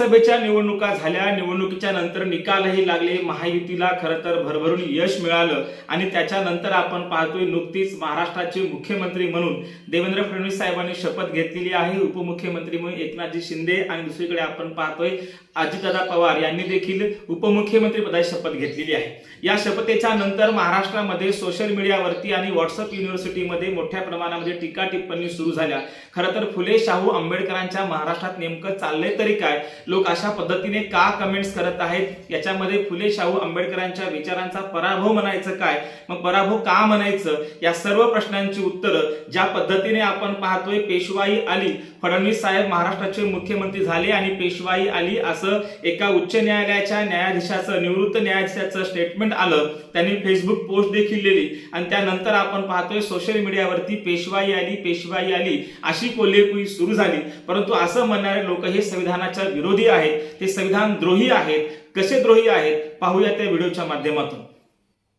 विधानसभेच्या निवडणुका झाल्या. निवडणुकीच्या नंतर निकालही लागले. महायुतीला खरं तर भरभरून यश मिळालं आणि त्याच्यानंतर आपण पाहतोय नुकतीच महाराष्ट्राचे मुख्यमंत्री म्हणून देवेंद्र फडणवीस साहेबांनी शपथ घेतलेली आहे. उपमुख्यमंत्री म्हणून एकनाथजी शिंदे आणि दुसरीकडे आपण पाहतोय अजितदादा पवार यांनी देखील उपमुख्यमंत्री पदाची शपथ घेतलेली आहे. या शपथेच्या नंतर महाराष्ट्रामध्ये सोशल मीडियावरती आणि व्हॉट्सअप युनिव्हर्सिटीमध्ये मोठ्या प्रमाणामध्ये टीका टिप्पणी सुरू झाल्या. खरं तर फुले शाहू आंबेडकरांच्या महाराष्ट्रात नेमकं चाललंय तरी काय? लोक अशा पद्धतीने का कमेंट्स करत आहेत? याच्यामध्ये फुले शाहू आंबेडकरांच्या विचारांचा पराभव म्हणायचं काय? मग पराभव का म्हणायचं? या सर्व प्रश्नांची उत्तरं ज्या पद्धतीने आपण पाहतोय पेशवाई आली फडणवीस साहेब महाराष्ट्राचे मुख्यमंत्री झाले आणि पेशवाई आली असं एका उच्च न्यायालयाच्या न्यायाधीशाचं निवृत्त न्यायाधीशाचं स्टेटमेंट आलं. त्यांनी फेसबुक पोस्ट देखील लिहिली. आणि त्यानंतर आपण पाहतोय सोशल मीडियावरती पेशवाई आली पेशवाई आली अशी कोल्हेपुई सुरू झाली. परंतु असं म्हणणारे लोक हे संविधानाच्या विरोधी आहेत. ते संविधान द्रोही आहेत. कसे द्रोही आहेत? पाहूया त्या व्हिडिओच्या माध्यमातून.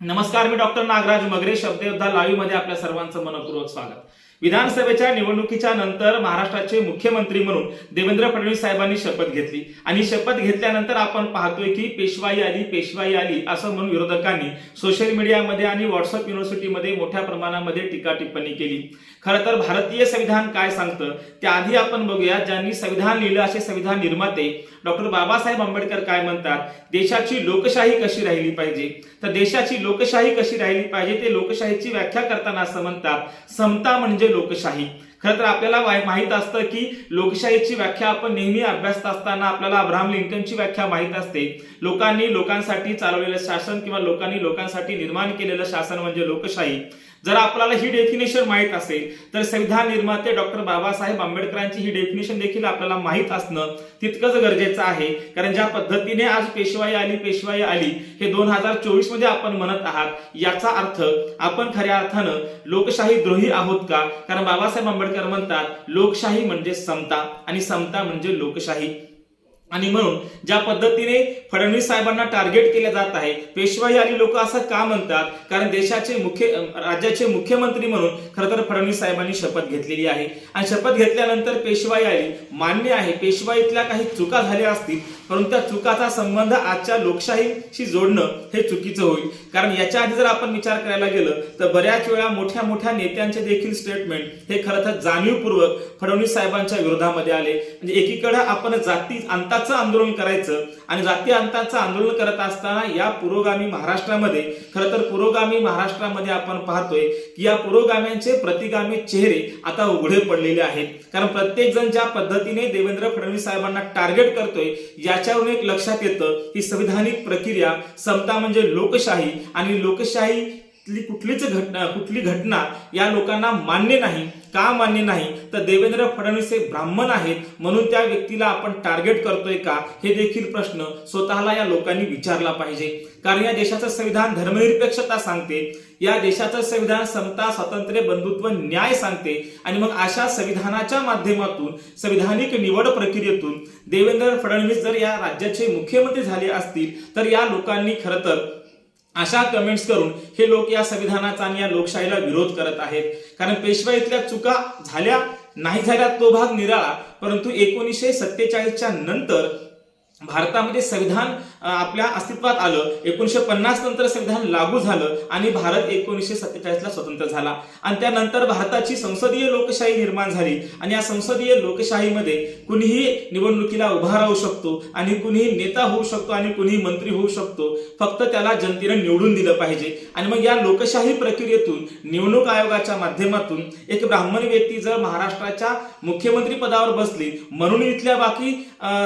नमस्कार मी डॉक्टर नागराज मगरे शब्दयोद्धा लाईव्हमध्ये आपल्या सर्वांचं मनपूर्वक स्वागत. विधानसभेच्या निवडणुकीच्या नंतर महाराष्ट्राचे मुख्यमंत्री म्हणून देवेंद्र फडणवीस साहेबांनी शपथ घेतली. आणि शपथ घेतल्यानंतर आपण पाहतोय की पेशवाई आली पेशवाई आली असं म्हणून विरोधकांनी सोशल मीडियामध्ये आणि व्हॉट्सअप युनिव्हर्सिटीमध्ये मोठ्या प्रमाणामध्ये टीका टिप्पणी केली. खरं तर भारतीय संविधान काय सांगतं? त्याआधी आपण बघूया ज्यांनी संविधान लिहिलं असे संविधान निर्माते डॉक्टर बाबासाहेब आंबेडकर काय म्हणतात? देशाची लोकशाही कशी राहिली पाहिजे? तर देशाची लोकशाही कशी राहिली पाहिजे ते लोकशाहीची व्याख्या करताना असं म्हणतात समता म्हणजे लोकशाही. खरं तर आपल्याला माहीत असतं की लोकशाहीची व्याख्या आपण नेहमी अभ्यासत असताना आपल्याला अब्राहम लिंकनची व्याख्या माहीत असते. लोकांनी लोकांसाठी चालवलेलं शासन किंवा लोकांनी लोकांसाठी निर्माण केलेलं शासन म्हणजे लोकशाही. जर आपल्याला ही डेफिनेशन माहीत असेल तर संविधान निर्माते डॉक्टर बाबासाहेब आंबेडकरांची ही डेफिनेशन देखील आपल्याला माहीत असणं तितकंच गरजेचं आहे. कारण ज्या पद्धतीने आज पेशवाई आली पेशवाई आली हे दोन हजार चोवीसमध्ये आपण म्हणत आहात याचा अर्थ आपण खऱ्या अर्थानं लोकशाही द्रोही आहोत का? कारण बाबासाहेब आंबेडकर म्हणतात लोकशाही म्हणजे समता आणि समता म्हणजे लोकशाही. आणि म्हणून ज्या पद्धतीने फडणवीस साहेबांना टार्गेट केले जात आहे पेशवाई आली लोक असं का म्हणतात? कारण देशाचे मुख्य राज्याचे मुख्यमंत्री म्हणून खरं तर फडणवीस साहेबांनी शपथ घेतलेली आहे. आणि शपथ घेतल्यानंतर पेशवाई आली. मान्य आहे पेशवाईतल्या काही चुका झाल्या असतील परंतु त्या चुकाचा संबंध आजच्या लोकशाहीशी जोडणं हे चुकीचं होईल. कारण याच्या आधी जर आपण विचार करायला गेलं तर बऱ्याच वेळा मोठ्या मोठ्या नेत्यांचे देखील स्टेटमेंट हे खरं तर जाणीवपूर्वक फडणवीस साहेबांच्या विरोधामध्ये आले. म्हणजे एकीकडे आपण जाती अंताचं आंदोलन करायचं आणि जाती अंताचं आंदोलन करत असताना या पुरोगामी महाराष्ट्रामध्ये खरं तर पुरोगामी महाराष्ट्रामध्ये आपण पाहतोय की या पुरोगाम्यांचे प्रतिगामी चेहरे आता उघडे पडलेले आहेत. कारण प्रत्येक जण ज्या पद्धतीने देवेंद्र फडणवीस साहेबांना टार्गेट करतोय याच्यावरून एक लक्षात येतं की संविधानिक प्रक्रिया समता म्हणजे लोकशाही आणि लोकशाही कुठलीच घटना कुठली घटना या लोकांना मान्य नाही. का मान्य नाही? तर देवेंद्र फडणवीस हे ब्राह्मण आहेत म्हणून त्या व्यक्तीला आपण टार्गेट करतोय का? हे देखील प्रश्न स्वतःला या लोकांनी विचारला पाहिजे. कारण या देशाचं संविधान धर्मनिरपेक्षता सांगते. या देशाचं संविधान समता स्वातंत्र्य बंधुत्व न्याय सांगते. आणि मग अशा संविधानाच्या माध्यमातून संविधानिक निवड प्रक्रियेतून देवेंद्र फडणवीस जर या राज्याचे मुख्यमंत्री झाले असतील तर या लोकांनी खरं तर अशा कमेंट्स करून हे लोक या संविधानाचा आणि या लोकशाहीला विरोध करत आहेत. कारण पेशवाईतल्या चुका झाल्या नाही झाल्या तो भाग निराळा. परंतु एकोणीसशे सत्तेचाळीसच्या नंतर भारतामध्ये संविधान आपल्या अस्तित्वात आलं. एकोणीशे पन्नास नंतर संविधान लागू झालं आणि भारत एकोणीसशे सत्तेचाळीसला स्वतंत्र झाला. आणि त्यानंतर भारताची संसदीय लोकशाही निर्माण झाली. आणि या संसदीय लोकशाहीमध्ये कुणीही निवडणुकीला उभा राहू शकतो आणि कुणीही नेता होऊ शकतो आणि कुणीही मंत्री होऊ शकतो. फक्त त्याला जनतेनं निवडून दिलं पाहिजे. आणि मग या लोकशाही प्रक्रियेतून निवडणूक आयोगाच्या माध्यमातून एक ब्राह्मण व्यक्ती जर महाराष्ट्राच्या मुख्यमंत्री पदावर बसली म्हणून इथल्या बाकी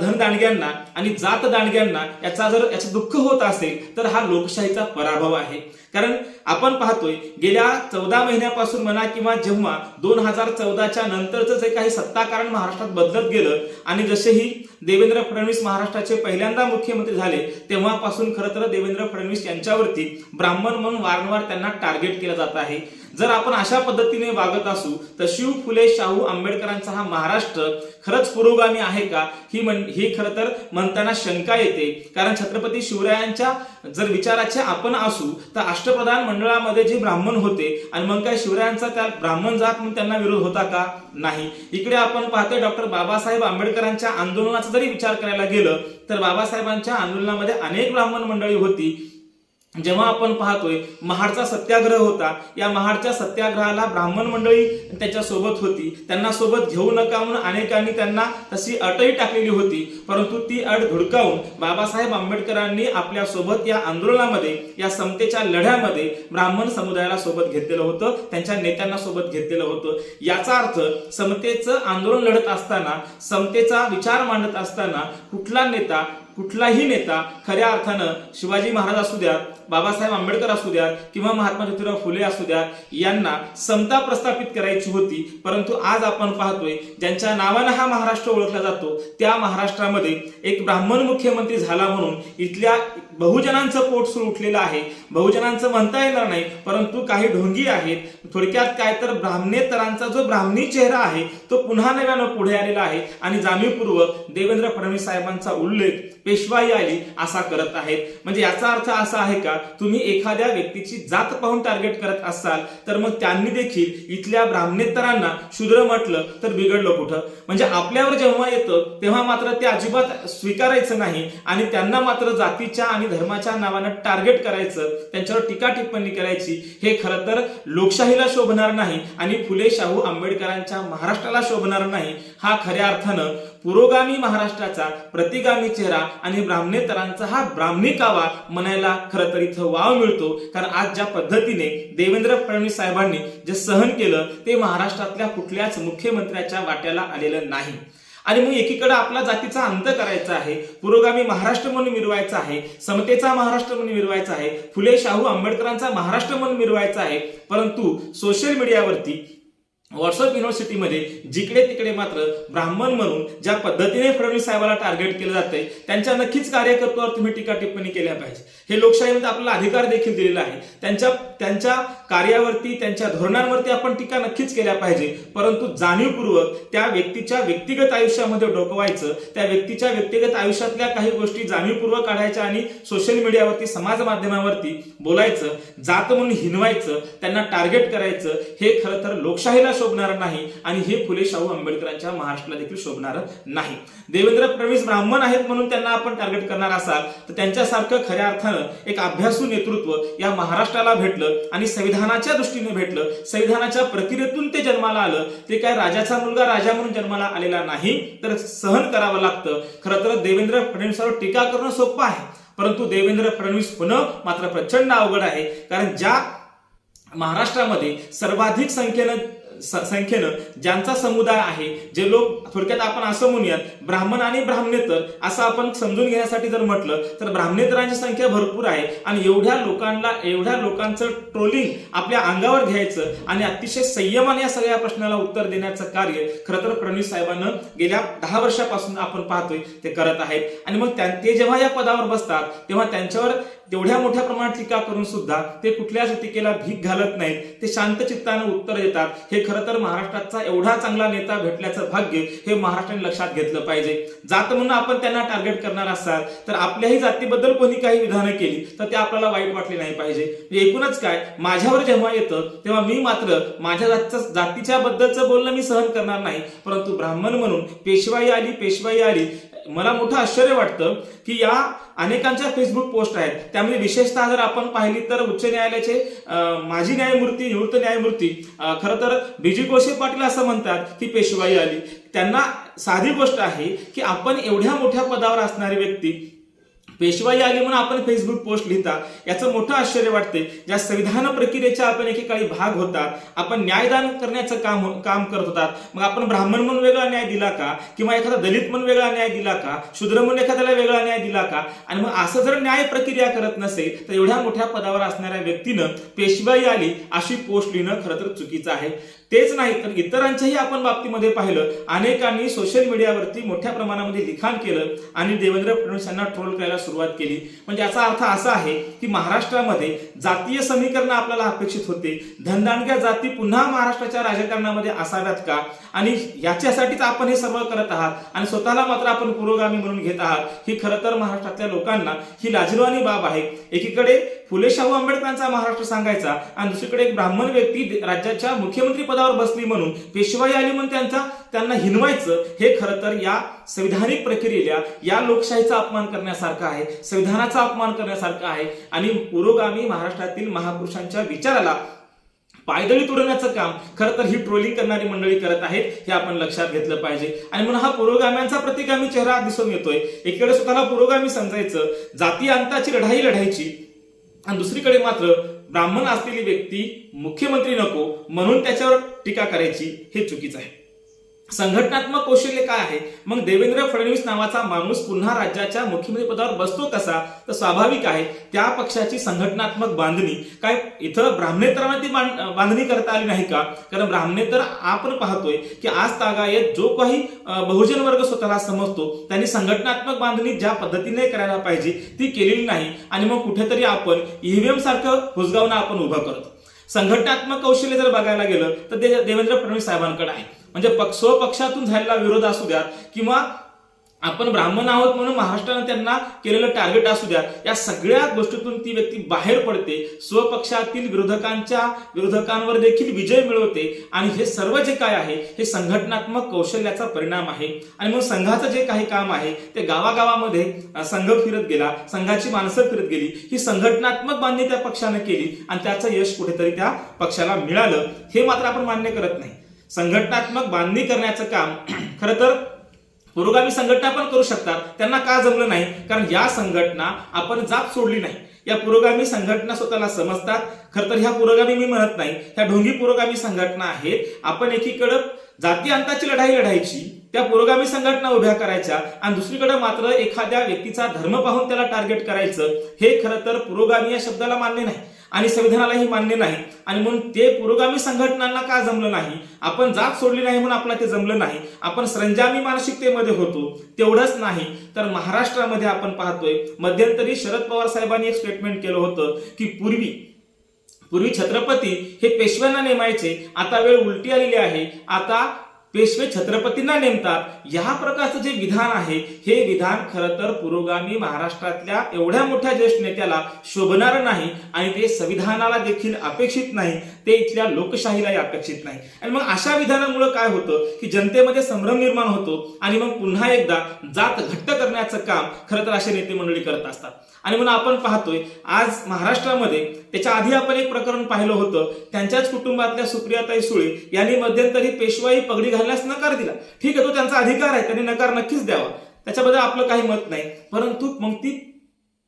धन दांडग्यांना आणि जात दांडग्यांना याचा जर याचं दुःख होत असेल तर हा लोकशाहीचा पराभव आहे. कारण आपण पाहतोय गेल्या चौदा महिन्यापासून म्हणा किंवा जेव्हा दोन हजार चौदाच्या नंतरचं जे काही सत्ताकारण महाराष्ट्रात बदलत गेलं आणि जसेही देवेंद्र फडणवीस महाराष्ट्राचे पहिल्यांदा मुख्यमंत्री झाले तेव्हापासून खरं तर देवेंद्र फडणवीस यांच्यावरती ब्राह्मण म्हणून वारंवार त्यांना टार्गेट केलं जात आहे. जर आपण अशा पद्धतीने वागत असू तर शिव फुले शाहू आंबेडकरांचा हा महाराष्ट्र खरंच पुरोगामी आहे का? ही म्हण ही खरं तर म्हणताना शंका येते. कारण छत्रपती शिवरायांच्या जर विचाराचे आपण असू तर अष्टप्रधान मंडळामध्ये जे ब्राह्मण होते आणि मग काय शिवरायांचा त्या ब्राह्मण जात म्हणून त्यांना विरोध होता का? नाही. इकडे आपण पाहतोय डॉक्टर बाबासाहेब आंबेडकरांच्या आंदोलनाचा जरी विचार करायला गेलं तर बाबासाहेबांच्या आंदोलनामध्ये अनेक ब्राह्मण मंडळी होती. जेव्हा आपण पाहतोय महाडचा सत्याग्रह होता. या महाडच्या सत्याग्रहाला ब्राह्मण मंडळी त्याच्या सोबत होती. त्यांना सोबत घेऊ नका म्हणून अनेकांनी त्यांना तशी अटही टाकलेली होती. परंतु ती अट धुडकावून बाबासाहेब आंबेडकरांनी आपल्यासोबत या आंदोलनामध्ये या समतेच्या लढ्यामध्ये ब्राह्मण समुदायाला सोबत घेतलेलं होतं. त्यांच्या नेत्यांना सोबत घेतलेलं होतं. याचा अर्थ समतेचं आंदोलन लढत असताना समतेचा विचार मांडत असताना कुठला नेता कुठलाही नेता खऱ्या अर्थानं शिवाजी महाराज असू द्यात बाबासाहेब आंबेडकर असू द्यात किंवा महात्मा ज्योतिराव फुले असू द्यात यांना समता प्रस्थापित करायची होती. परंतु आज आपण पाहतोय ज्यांच्या नावानं हा महाराष्ट्र ओळखला जातो त्या महाराष्ट्रामध्ये एक ब्राह्मण मुख्यमंत्री झाला म्हणून इथल्या बहुजनांचं पोट सुरू उठलेलं आहे. बहुजनांचं म्हणता येणार नाही परंतु काही ढोंगी आहेत. थोडक्यात काय तर ब्राह्मणेतरांचा जो ब्राह्मणी चेहरा आहे तो पुन्हा नव्यानं पुढे आलेला आहे आणि जाणीवपूर्वक देवेंद्र फडणवीस साहेबांचा उल्लेख पेशवाई आली असा करत आहेत. म्हणजे याचा अर्थ असा आहे का तुम्ही एखाद्या व्यक्तीची जात पाहून टार्गेट करत असाल तर मग त्यांनी देखील इथल्या ब्राह्मणेतरांना शूद्र म्हटलं तर बिघडलं कुठं? म्हणजे आपल्यावर जेव्हा येतं तेव्हा मात्र ते अजिबात स्वीकारायचं नाही आणि त्यांना मात्र जातीच्या आणि धर्माच्या नावानं टार्गेट करायचं त्यांच्यावर टीका टिप्पणी करायची हे खरं तर लोकशाहीला शोभणार नाही आणि फुले शाहू आंबेडकरांच्या महाराष्ट्राला शोभणार नाही हा खऱ्या अर्थानं पुरोगामी महाराष्ट्राचा प्रतिगामी चेहरा आणि ब्राह्मणेतरांचा हा ब्राह्मणी कावा म्हणायला खरं तर इथं वाव मिळतो. कारण आज ज्या पद्धतीने देवेंद्र फडणवीस साहेबांनी जे सहन केलं ते महाराष्ट्रातल्या कुठल्याच मुख्यमंत्र्याच्या वाट्याला आलेलं नाही. आणि मग एकीकडे आपला जातीचा अंत करायचा आहे पुरोगामी महाराष्ट्र म्हणून मिरवायचा आहे समतेचा महाराष्ट्र म्हणून मिरवायचा आहे फुले शाहू आंबेडकरांचा महाराष्ट्र म्हणून मिरवायचा आहे परंतु सोशल मीडियावरती व्हॉट्सअप युनिव्हर्सिटीमध्ये जिकडे तिकडे मात्र ब्राह्मण म्हणून ज्या पद्धतीने फडणवीस साहेबाला टार्गेट केलं जातंय त्यांच्या नक्कीच कार्यकर्त्यावर तुम्ही टीका टिप्पणी केल्या पाहिजे हे लोकशाहीमध्ये आपल्याला अधिकार देखील दिलेला आहे. त्यांच्या त्यांच्या कार्यावरती त्यांच्या धोरणांवरती आपण टीका नक्कीच केल्या पाहिजे. परंतु जाणीवपूर्वक त्या व्यक्तीच्या व्यक्तिगत आयुष्यामध्ये डोकवायचं त्या व्यक्तीच्या व्यक्तिगत आयुष्यातल्या काही गोष्टी जाणीवपूर्वक काढायच्या आणि सोशल मीडियावरती समाज माध्यमावरती बोलायचं जात म्हणून हिनवायचं त्यांना टार्गेट करायचं हे खरं तर लोकशाहीला शोभणार नाही आणि हे फुले शाहू आंबेडकरांच्या महाराष्ट्राला देखील शोभणार नाही. देवेंद्र फडणवीस ब्राह्मण आहेत म्हणून त्यांना आपण टार्गेट करणार असाल तर त्यांच्यासारखं खऱ्या अर्थानं एक अभ्यासू नेतृत्व या महाराष्ट्राला भेटलं आणि संविधानाच्या दृष्टीने भेटलं संविधानाच्या प्रक्रियेतून ते जन्माला आलं ते काय राजाचा मुलगा राजा म्हणून जन्माला आलेला नाही तर सहन करावं लागतं. खरं तर देवेंद्र फडणवीसावर टीका करणं सोपं आहे परंतु देवेंद्र फडणवीस होणं मात्र प्रचंड अवघड आहे कारण ज्या महाराष्ट्रामध्ये सर्वाधिक संख्येनं संख्येनं ज्यांचा समुदाय आहे जे लोक थोडक्यात आपण असं म्हणूयात ब्राह्मण आणि ब्राह्मणेतर असं आपण समजून घेण्यासाठी जर म्हटलं तर ब्राह्मणेतरांची संख्या भरपूर आहे आणि एवढ्या लोकांना एवढ्या लोकांचं ट्रोलिंग आपल्या अंगावर घ्यायचं आणि अतिशय संयमाने या सगळ्या प्रश्नाला उत्तर देण्याचं कार्य खरं तर प्रणित साहेबांना गेल्या दहा वर्षापासून आपण पाहतोय ते करत आहेत. आणि मग ते जेव्हा या पदावर बसतात तेव्हा त्यांच्यावर तेवढ्या मोठ्या प्रमाणात टीका करून सुद्धा ते कुठल्याच टीकेला भीक घालत नाहीत. ते शांत चित्तानं उत्तर देतात. हे खरं तर महाराष्ट्राचा एवढा चांगला नेता भेटल्याचं भाग्य हे महाराष्ट्राने लक्षात घेतलं पाहिजे. जात म्हणून आपण त्यांना टार्गेट करणार असाल तर आपल्याही जातीबद्दल कोणी काही विधानं केली तर ते आपल्याला वाईट वाटले नाही पाहिजे. म्हणजे एकूणच काय माझ्यावर जेव्हा येतं तेव्हा मी मात्र माझ्या जातीच्या बद्दलचं बोलणं मी सहन करणार नाही. परंतु ब्राह्मण म्हणून पेशवाई आली पेशवाई आली मला मोठं आश्चर्य वाटतं की या अनेकांच्या फेसबुक पोस्ट आहेत. त्यामध्ये विशेषतः जर आपण पाहिली तर उच्च न्यायालयाचे माजी न्यायमूर्ती निवृत्त न्यायमूर्ती खरं तर बीजी कोशे पाटील असं म्हणतात की पेशवाई आली. त्यांना साधी गोष्ट आहे की आपण एवढ्या मोठ्या पदावर असणारी व्यक्ती पेशवाई आली म्हणून आपण फेसबुक पोस्ट लिहिता. याचं मोठं आश्चर्य वाटते. ज्या संविधान प्रक्रियेच्या आपण एकेकाळी भाग होतात आपण न्यायदान करण्याचं काम काम करत होतात. मग आपण ब्राह्मण म्हणून वेगळा न्याय दिला का? किंवा एखादा दलित म्हणून वेगळा न्याय दिला का? शूद्र म्हणून एखाद्याला वेगळा न्याय दिला का? आणि मग असं जर न्याय प्रक्रिया करत नसेल तर एवढ्या मोठ्या पदावर असणाऱ्या व्यक्तीनं पेशवाई आली अशी पोस्ट लिहिणं खरं तर चुकीचं आहे. तेच नाही तर इतरांच्याही आपण बाबतीमध्ये पाहिलं अनेकांनी सोशल मीडियावरती मोठ्या प्रमाणामध्ये लिखाण केलं आणि देवेंद्र फडणवीस यांना ट्रोल करायला सुरुवात केली. म्हणजे याचा अर्थ असा आहे की महाराष्ट्रामध्ये जातीय समीकरण आपल्याला अपेक्षित होते. धनदांडग्या जाती पुन्हा महाराष्ट्राच्या राजकारणामध्ये असाव्यात का? आणि याच्यासाठीच आपण हे सर्व करत आहात. आणि स्वतःला मात्र आपण पुरोगामी म्हणून घेत आहात. ही खरं तर महाराष्ट्रातल्या लोकांना ही लाजिरवाणी बाब आहे. एकीकडे फुले शाहू आंबेडकरांचा महाराष्ट्र सांगायचा आणि दुसरीकडे एक ब्राह्मण व्यक्ती राज्याच्या मुख्यमंत्री पदावर बसली म्हणून पेशवाई आली म्हणून त्यांचा त्यांना हिनवायचं हे खरं तर या संविधानिक प्रक्रियेला या लोकशाहीचा अपमान करण्यासारखं आहे संविधानाचा अपमान करण्यासारखं आहे आणि पुरोगामी महाराष्ट्रातील महापुरुषांच्या विचाराला पायदळी तुडवण्याचं काम खरं तर ही ट्रोलिंग करणारी मंडळी करत आहेत हे आपण लक्षात घेतलं पाहिजे. आणि म्हणून हा पुरोगाम्यांचा प्रतिगामी चेहरा दिसून येतोय. एकीकडे स्वतःला पुरोगामी समजायचं जाती अंताची लढाई लढायची आणि दुसरीकडे मात्र ब्राह्मण असलेली व्यक्ती मुख्यमंत्री नको म्हणून त्याच्यावर टीका करायची हे चुकीचं आहे. संघटनात्मक कौशल्य काय आहे? मग देवेंद्र फडणवीस नावाचा माणूस पुन्हा राज्याच्या मुख्यमंत्री पदावर बसतो कसा? तर स्वाभाविक आहे त्या पक्षाची संघटनात्मक बांधणी. काय इथं ब्राह्मणेतरांना ती बांधणी करता आली नाही का? कारण ब्राह्मणेतर आपण पाहतोय की आज तागायत जो काही बहुजन वर्ग स्वतःला समजतो त्यांनी संघटनात्मक बांधणी ज्या पद्धतीने करायला पाहिजे ती केलेली नाही. आणि मग कुठेतरी आपण ईव्हीएम सारखं हुसगावना आपण उभं करतो. संघटनात्मक कौशल्य जर बघायला गेलं तर ते देवेंद्र फडणवीस साहेबांकडे आहे. म्हणजे पक्ष स्वपक्षातून झालेला विरोध असू द्या किंवा आपण ब्राह्मण आहोत म्हणून महाराष्ट्रानं त्यांना केलेलं टार्गेट असू द्या या सगळ्या गोष्टीतून ती व्यक्ती बाहेर पडते स्वपक्षातील विरोधकांच्या विरोधकांवर देखील विजय मिळवते आणि हे सर्व जे काय आहे हे संघटनात्मक कौशल्याचा परिणाम आहे. आणि मग संघाचं जे काही काम आहे ते गावागावामध्ये संघ फिरत गेला संघाची माणसं फिरत गेली ही संघटनात्मक बांधणी त्या पक्षानं केली आणि त्याचं यश कुठेतरी त्या पक्षाला मिळालं हे मात्र आपण मान्य करत नाही. संघटनात्मक बांधणी करण्याचं काम खरं तर पुरोगामी संघटना पण करू शकतात. त्यांना का जमलं नाही? कारण या संघटना आपण जात सोडली नाही. या पुरोगामी संघटना स्वतःला समजतात. खरं तर ह्या पुरोगामी मी म्हणत नाही. ह्या ढोंगी पुरोगामी संघटना आहेत. आपण एकीकडं जाती अंताची लढाई लढायची त्या पुरोगामी संघटना उभ्या करायच्या आणि दुसरीकडे मात्र एखाद्या व्यक्तीचा धर्म पाहून त्याला टार्गेट करायचं हे खरं तर पुरोगामी या शब्दाला मान्य नाही. आणि संविधानालाही मान्य नाही. आणि म्हणून ते पुरोगामी संघटनांना का जमलं नाही? आपण जात सोडली नाही म्हणून आपल्याला ते जमलं नाही. आपण संजामी मानसिकतेमध्ये होतो तेवढंच नाही. तर महाराष्ट्रामध्ये आपण पाहतोय मध्यंतरी शरद पवार साहेबांनी एक स्टेटमेंट केलं होतं की पूर्वी पूर्वी छत्रपती हे पेशव्यांना नेमायचे आता वेळ उलटी आलेली आहे. आता पेशवे छत्रपतींना नेमतात. या प्रकारचं जे विधान आहे हे विधान खरं तर पुरोगामी महाराष्ट्रातल्या एवढ्या मोठ्या ज्येष्ठ नेत्याला शोभणार नाही आणि ते संविधानाला देखील अपेक्षित नाही. ते इथल्या लोकशाहीलाही अपेक्षित नाही. आणि मग अशा विधानामुळे काय होतं की जनतेमध्ये संभ्रम निर्माण होतो आणि मग पुन्हा एकदा जात घट्ट करण्याचं काम खरं तर असे नेते मंडळी करत असतात. आणि म्हणून आपण पाहतोय आज महाराष्ट्रामध्ये त्याच्या आधी आपण एक प्रकरण पाहिलं होतं. त्यांच्याच कुटुंबातल्या सुप्रियाताई सुळे यांनी मध्यंतरी पेशवाई पगडी घालण्यास नकार दिला. ठीक आहे तो त्यांचा अधिकार आहे त्यांनी नकार नक्कीच द्यावा. त्याच्याबद्दल आपलं काही मत नाही. परंतु मग ती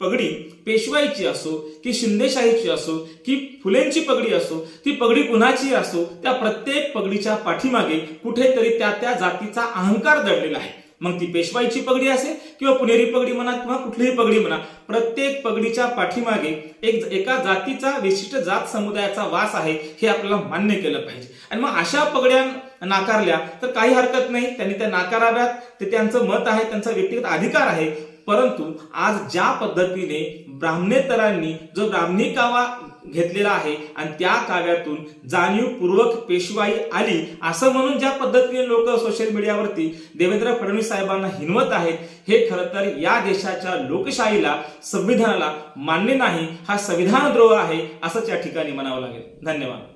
पगडी पेशवाईची असो की शिंदेशाहीची असो की फुलेंची पगडी असो ती पगडी कुणाची असो त्या प्रत्येक पगडीच्या पाठीमागे कुठेतरी त्या त्या जातीचा अहंकार दडलेला आहे. मग ती पेशवाईची पगडी असेल किंवा पुणेरी पगडी म्हणा किंवा कुठलीही पगडी म्हणा प्रत्येक पगडीच्या पाठीमागे एक एका जातीचा विशिष्ट जात समुदायाचा वास आहे हे आपल्याला मान्य केलं पाहिजे. आणि मग अशा पगड्या नाकारल्या तर काही हरकत नाही त्यांनी त्या नाकाराव्यात ते त्यांचं मत आहे त्यांचा व्यक्तिगत अधिकार आहे परंतु आज ज्या पद्धतीने ब्राह्मणेतरांनी जो ब्राह्मणी कावा घेतलेला आहे. आणि त्या काव्यातून जाणीवपूर्वक पेशवाई आली. असं म्हणून ज्या पद्धतीने लोक सोशल मीडियावरती देवेंद्र फडणवीस साहेबांना हिनवत आहेत हे खरं तर या देशाच्या लोकशाहीला संविधानाला मान्य नाही. हा संविधान द्रोह आहे असंच या ठिकाणी म्हणावं लागेल. धन्यवाद.